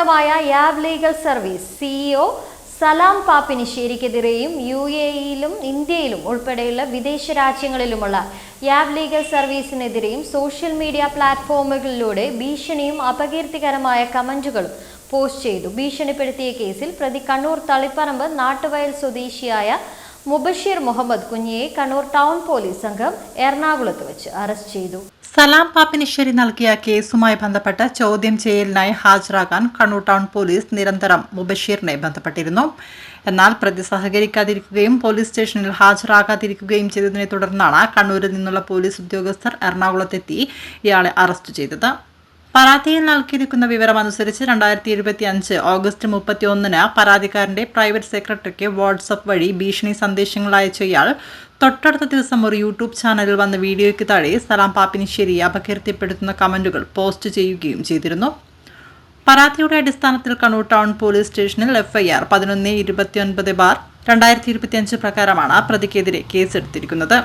സ്ഥാപനമായ Yab legal service CEO Salam പാപ്പിനിശ്ശേരിക്കെതിരെയും U A ഇയിലും ഇന്ത്യയിലും ഉൾപ്പെടെയുള്ള വിദേശ രാജ്യങ്ങളിലുമുള്ള യാബ് ലീഗൽ സർവീസിനെതിരെയും സോഷ്യൽ മീഡിയ പ്ലാറ്റ്ഫോമുകളിലൂടെ ഭീഷണിയും അപകീർത്തികരമായ കമന്റുകളും പോസ്റ്റ് ചെയ്തു. ഭീഷണിപ്പെടുത്തിയ കേസിൽ പ്രതി കണ്ണൂർ തളിപ്പറമ്പ് നാട്ടുവയൽ സ്വദേശിയായ മുബഷീർ മുഹമ്മദ് കുഞ്ഞിയെ കണ്ണൂർ ടൗൺ പോലീസ് സംഘം എറണാകുളത്ത് വെച്ച് അറസ്റ്റ് ചെയ്തു. സലാം പാപ്പിനിശ്വരി നൽകിയ കേസുമായി ബന്ധപ്പെട്ട് ചോദ്യം ചെയ്യലിനായി ഹാജരാകാൻ കണ്ണൂർ ടൗൺ പോലീസ് നിരന്തരം മുബഷീറിനെ ബന്ധപ്പെട്ടിരുന്നു. എന്നാൽ പ്രതി സഹകരിക്കാതിരിക്കുകയും പോലീസ് സ്റ്റേഷനിൽ ഹാജരാകാതിരിക്കുകയും ചെയ്തതിനെ തുടർന്നാണ് കണ്ണൂരിൽ നിന്നുള്ള പോലീസ് ഉദ്യോഗസ്ഥർ എറണാകുളത്തെത്തി ഇയാളെ അറസ്റ്റ് ചെയ്തത്. പരാതിയിൽ നൽകിയിരിക്കുന്ന വിവരം അനുസരിച്ച് രണ്ടായിരത്തി ഇരുപത്തി അഞ്ച് ഓഗസ്റ്റ് മുപ്പത്തി ഒന്നിന് പരാതിക്കാരന്റെ പ്രൈവറ്റ് സെക്രട്ടറിക്ക് വാട്സപ്പ് വഴി ഭീഷണി സന്ദേശങ്ങൾ അയച്ച ഇയാൾ തൊട്ടടുത്ത ദിവസം ഒരു യൂട്യൂബ് ചാനലിൽ വന്ന വീഡിയോയ്ക്ക് താഴെ സലാം പാപ്പിനിശ്ശേരി അപകീർത്തിപ്പെടുത്തുന്ന കമന്റുകൾ പോസ്റ്റ് ചെയ്യുകയും ചെയ്തിരുന്നു. പരാതിയുടെ അടിസ്ഥാനത്തിൽ കണ്ണൂർ ടൗൺ പോലീസ് സ്റ്റേഷനിൽ എഫ്ഐആർ പതിനൊന്ന് ഇരുപത്തിയൊൻപത് ബാർ രണ്ടായിരത്തി ഇരുപത്തിയഞ്ച് പ്രകാരമാണ് പ്രതിക്കെതിരെ കേസെടുത്തിരിക്കുന്നത്.